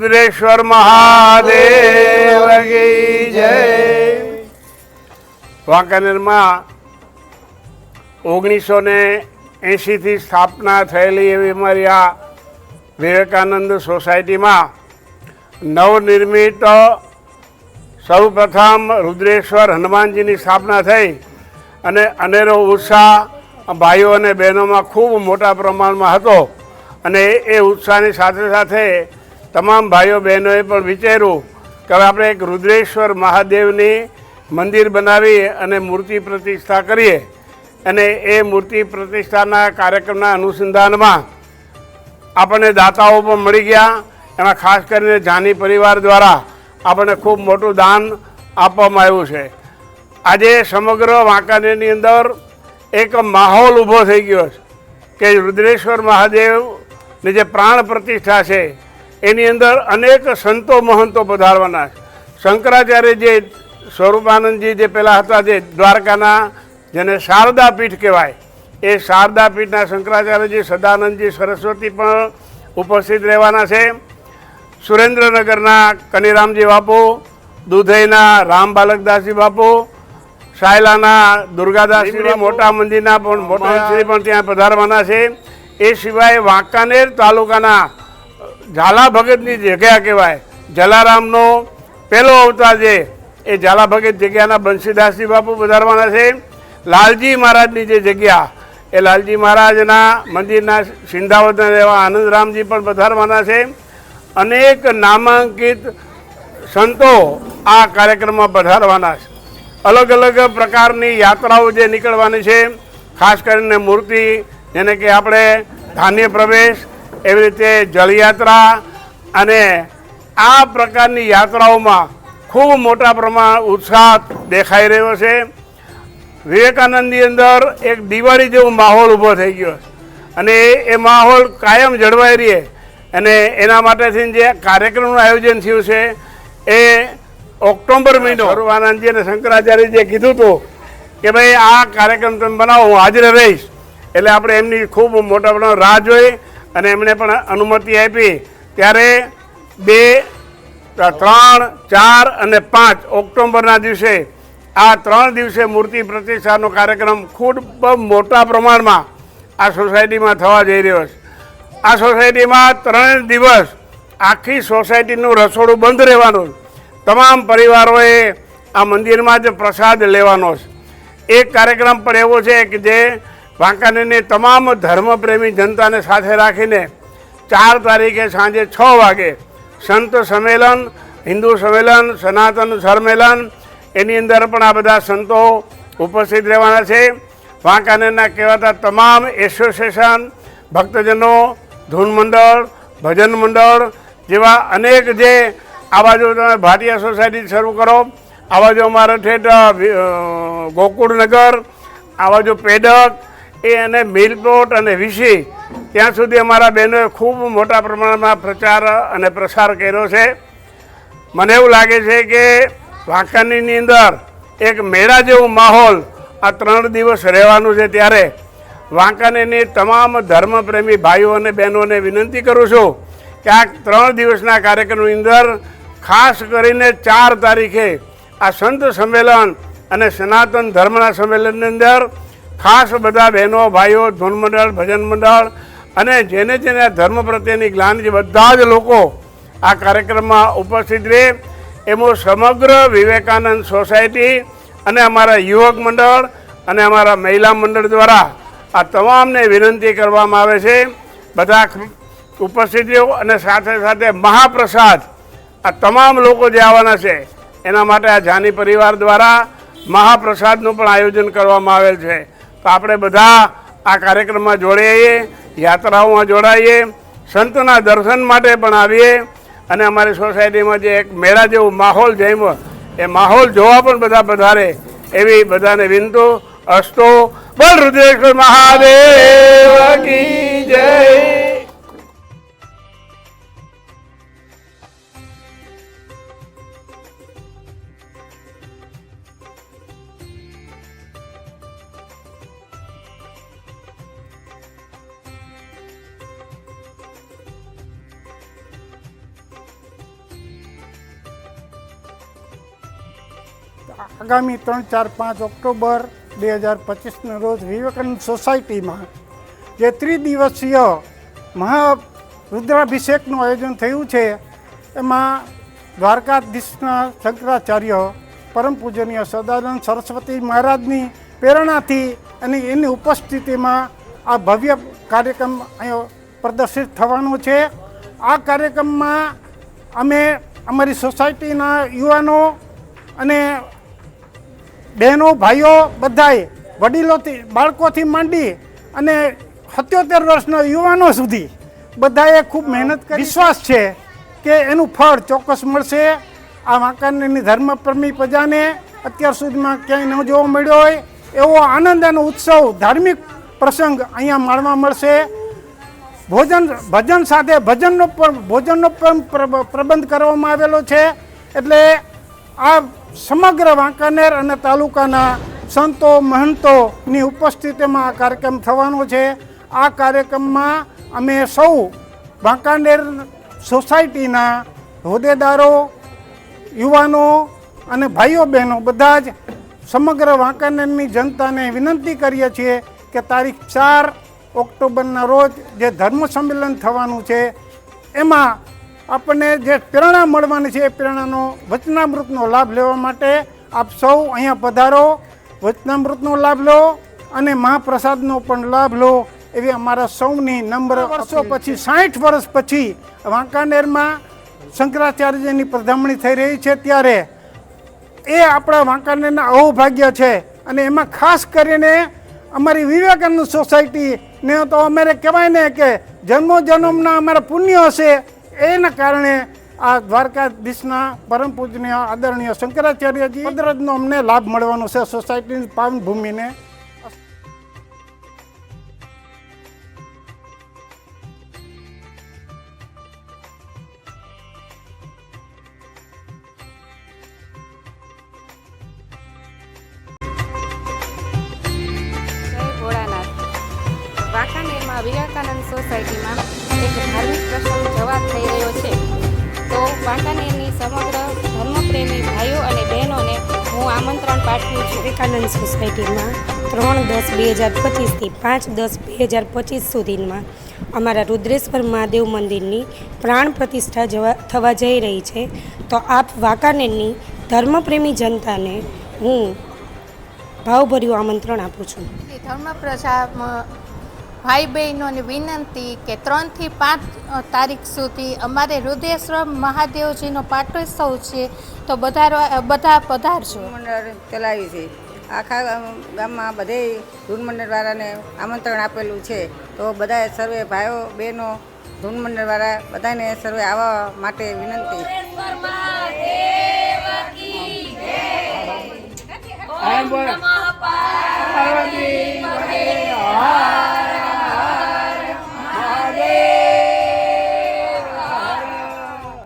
રુદ્રેશ્વર મહાદેવ જય. વાંકાનેરમાં ઓગણીસો ને એંશીથી સ્થાપના થયેલી એવી અમારી આ વિવેકાનંદ સોસાયટીમાં નવનિર્મિત સૌ પ્રથમ રુદ્રેશ્વર હનુમાનજીની સ્થાપના થઈ અને અનેરો ઉત્સાહ ભાઈઓ અને બહેનોમાં ખૂબ મોટા પ્રમાણમાં હતો. અને એ ઉત્સાહની સાથે સાથે તમામ ભાઈઓ બહેનોએ પણ વિચાર્યું કે હવે આપણે એક રુદ્રેશ્વર મહાદેવની મંદિર બનાવી અને મૂર્તિ પ્રતિષ્ઠા કરીએ. અને એ મૂર્તિ પ્રતિષ્ઠાના કાર્યક્રમના અનુસંધાનમાં આપણને દાતાઓ પણ મળી ગયા. એમાં ખાસ કરીને જાની પરિવાર દ્વારા આપણને ખૂબ મોટું દાન આપવામાં આવ્યું છે. આજે સમગ્ર વાંકાનેરની અંદર એક માહોલ ઊભો થઈ ગયો છે કે રુદ્રેશ્વર મહાદેવની જે પ્રાણ પ્રતિષ્ઠા છે એની અંદર અનેક સંતો મહંતો પધારવાના છે. શંકરાચાર્ય જે સ્વરૂપાનંદજી જે પહેલાં હતા જે દ્વારકાના જેને શારદા પીઠ કહેવાય એ શારદા પીઠના શંકરાચાર્યજી સદાનંદજી સરસ્વતી પણ ઉપસ્થિત રહેવાના છે. સુરેન્દ્રનગરના કનીરામજી બાપુ દુધઈના રામ બાલકદાસજી બાપુ સાયલાના દુર્ગાદાસજી મોટા મંદિરના પણ મોટા પણ ત્યાં પધારવાના છે. એ સિવાય વાંકાનેર તાલુકાના ઝાલા ભગતની જગ્યા કહેવાય. જલારામનો પહેલો અવતાર છે એ ઝાલા ભગત જગ્યાના બંશીદાસજી બાપુ વધારવાના છે. લાલજી મહારાજની જે જગ્યા, એ લાલજી મહારાજના મંદિરના સિંધાવતના એવા આનંદરામજી પણ પધારવાના છે. અનેક નામાંકિત સંતો આ કાર્યક્રમમાં પધારવાના છે. અલગ અલગ પ્રકારની યાત્રાઓ જે નીકળવાની છે, ખાસ કરીને મૂર્તિ, જેને કે આપણે ધાન્ય પ્રવેશ એવી રીતે જળયાત્રા અને આ પ્રકારની યાત્રાઓમાં ખૂબ મોટા પ્રમાણ ઉત્સાહ દેખાઈ રહ્યો છે. વિવેકાનંદની અંદર એક દિવાળી જેવો માહોલ ઊભો થઈ ગયો અને એ- માહોલ કાયમ જળવાઈ રહે. અને એના માટેથી જે કાર્યક્રમનું આયોજન થયું છે એ ઓક્ટોબર મહિનો સર્વાનંદજી અને શંકરાચાર્યજીએ કીધું હતું કે ભાઈ આ કાર્યક્રમ તમે બનાવો હું હાજર રહીશ. એટલે આપણે એમની ખૂબ મોટા પ્રમાણમાં રાહ જોઈ અને એમણે પણ અનુમતિ આપી. ત્યારે બે ત્રણ, ચાર અને પાંચ ઓક્ટોબરના દિવસે આ ત્રણ દિવસે મૂર્તિ પ્રતિષ્ઠાનો કાર્યક્રમ ખૂબ મોટા પ્રમાણમાં આ સોસાયટીમાં થવા જઈ રહ્યો છે. આ સોસાયટીમાં ત્રણ દિવસ આખી સોસાયટીનું રસોડું બંધ રહેવાનું તમામ પરિવારોએ આ મંદિરમાં જ પ્રસાદ લેવાનો છે. એક કાર્યક્રમ પણ એવો છે કે જે વાંકાનેરની તમામ ધર્મપ્રેમી જનતાને સાથે રાખીને ચાર તારીખે સાંજે છ વાગે સંત સંમેલન, હિન્દુ સંમેલન, સનાતન સંમેલન, એની અંદર પણ આ બધા સંતો ઉપસ્થિત રહેવાના છે. વાંકાનેરના કહેવાતા તમામ એસોસિએશન, ભક્તજનો, ધૂન મંડળ, ભજન મંડળ જેવા અનેક જે આવા જો તમે ભાટિયા સોસાયટી શરૂ કરો આવા જો અમારા ઠેઠ ગોકુળનગર આવા જો પેડક એ અને મિલપોટ અને વિશી ત્યાં સુધી અમારા બહેનોએ ખૂબ મોટા પ્રમાણમાં પ્રચાર અને પ્રસાર કર્યો છે. મને એવું લાગે છે કે વાંકાનીની અંદર એક મેળા જેવો માહોલ આ ત્રણ દિવસ રહેવાનું છે ત્યારે વાંકાનેરની તમામ ધર્મપ્રેમી ભાઈઓ અને બહેનોને વિનંતી કરું છું કે આ ત્રણ દિવસના કાર્યક્રમની અંદર ખાસ કરીને ચાર તારીખે આ સંત સંમેલન અને સનાતન ધર્મના સંમેલનની અંદર ખાસ બધા બહેનો, ભાઈઓ ધૂન મંડળ ભજન મંડળ અને જેને જેને ધર્મ પ્રત્યેની જ્ઞાન છે, બધા જ લોકો આ કાર્યક્રમમાં ઉપસ્થિત રહે. એમાં સમગ્ર વિવેકાનંદ સોસાયટી અને અમારા યુવક મંડળ અને અમારા મહિલા મંડળ દ્વારા આ તમામને વિનંતી કરવામાં આવે છે. બધા ઉપસ્થિત રહ્યો અને સાથે સાથે મહાપ્રસાદ આ તમામ લોકો જે આવવાના છે, એના માટે આ જાની પરિવાર દ્વારા મહાપ્રસાદનું પણ આયોજન કરવામાં આવેલ છે. તો આપણે બધા આ કાર્યક્રમમાં જોડાઈએ યાત્રાઓમાં જોડાઈએ, સંતના દર્શન માટે પણ આવીએ અને અમારી સોસાયટીમાં જે એક મેળા જેવો માહોલ જમ્યો, એ માહોલ જોવા પણ બધા વધારે એવી બધાને વિનંતું અસ્તો બોલ રુદ્રેશ્વર મહાદેવ કી જય. આગામી ત્રણ, ચાર, પાંચ ઓક્ટોબર બે હજાર પચીસના રોજ વિવેકાનંદ સોસાયટીમાં જે ત્રિદિવસીય મહા રુદ્રાભિષેકનું આયોજન થયું છે, એમાં દ્વારકાધીશના શંકરાચાર્ય પરમ પૂજનીય સદાનંદ સરસ્વતી મહારાજની પ્રેરણાથી અને એની ઉપસ્થિતિમાં આ ભવ્ય કાર્યક્રમ અહીં પ્રદર્શિત થવાનો છે. આ કાર્યક્રમમાં અમે અમારી સોસાયટીના યુવાનો અને બહેનો, ભાઈઓ બધાએ વડીલોથી, બાળકોથી માંડી અને સત્યોતેર વર્ષના યુવાનો સુધી બધાએ ખૂબ મહેનત કરી. વિશ્વાસ છે કે એનું ફળ ચોક્કસ મળશે. આ વાંકાનેરની ધર્મપ્રેમી પ્રજાને અત્યાર સુધીમાં ક્યાંય ન જોવા મળ્યો હોય, એવો આનંદ અને ઉત્સવ ધાર્મિક પ્રસંગ અહીંયા માણવા મળશે. ભોજન, ભજન સાથે ભજનનો પણ, ભોજનનો પણ પ્રબંધ કરવામાં આવેલો છે. એટલે આ સમગ્ર વાંકાનેર અને તાલુકાના સંતો, મહંતોની ઉપસ્થિતિમાં આ કાર્યક્રમ થવાનો છે. આ કાર્યક્રમમાં અમે સૌ વાંકાનેર સોસાયટીના હોદ્દેદારો, યુવાનો અને ભાઈઓ બહેનો બધા જ સમગ્ર વાંકાનેરની જનતાને વિનંતી કરીએ છીએ કે તારીખ ચાર ઓક્ટોબરના રોજ જે ધર્મ સંમેલન થવાનું છે, એમાં આપણને જે પ્રેરણા મળવાની છે એ પ્રેરણાનો વચનામૃતનો લાભ લેવા માટે આપ સૌ અહીંયા પધારો વચનામૃતનો લાભ લો અને મહાપ્રસાદનો પણ લાભ લો એવી અમારા સૌની નંબર વર્ષો પછી સાઠ વર્ષ પછી વાંકાનેરમાં શંકરાચાર્યની પ્રધામણી થઈ રહી છે ત્યારે એ આપણા વાંકાનેરના અહોભાગ્ય છે અને એમાં ખાસ કરીને અમારી વિવેકાનંદ સોસાયટીને તો અમારે કહેવાય ને કે જન્મો જન્મના અમારા પુણ્ય હશે એના કારણે આ દ્વારકાધીશના પરમ પૂજનીય આદરણીય શંકરાચાર્યજી કુદરતનો અમને લાભ મળવાનો છે સોસાયટીની પાવન ભૂમિને વાંકાનેરમાં વિવેકાનંદ સોસાયટીમાં એક ધાર્મિક પ્રસંગ જવા થઈ રહ્યો છે. તો વાંકાનેરની સમગ્ર ધર્મપ્રેમી ભાઈઓ અને બહેનોને હું આમંત્રણ પાઠવું છું. વિવેકાનંદ સોસાયટીમાં ત્રણ દસ બે હજાર પચીસથી પાંચ દસ બે હજાર પચીસ સુધીમાં અમારા રુદ્રેશ્વર મહાદેવ મંદિરની પ્રાણ પ્રતિષ્ઠા જવા થવા જઈ રહી છે. તો આપ વાંકાનેરની ધર્મપ્રેમી જનતાને હું ભાવભર્યું આમંત્રણ આપું છું. ધર્મ પ્રજામાં ભાઈ બહેનોની વિનંતી કે ત્રણથી પાંચ તારીખ સુધી અમારે રુદ્રેશ્વર મહાદેવજીનો પાટોત્સવ છે તો બધા બધા પધારજો. મંડળ ચલાવી છે. આખા ગામમાં બધે ધૂન મંડળવાળાને આમંત્રણ આપેલું છે. તો બધાએ સર્વે ભાઈઓ બહેનો ધૂનમંડળવાળા બધાને સર્વે આવવા માટે વિનંતી.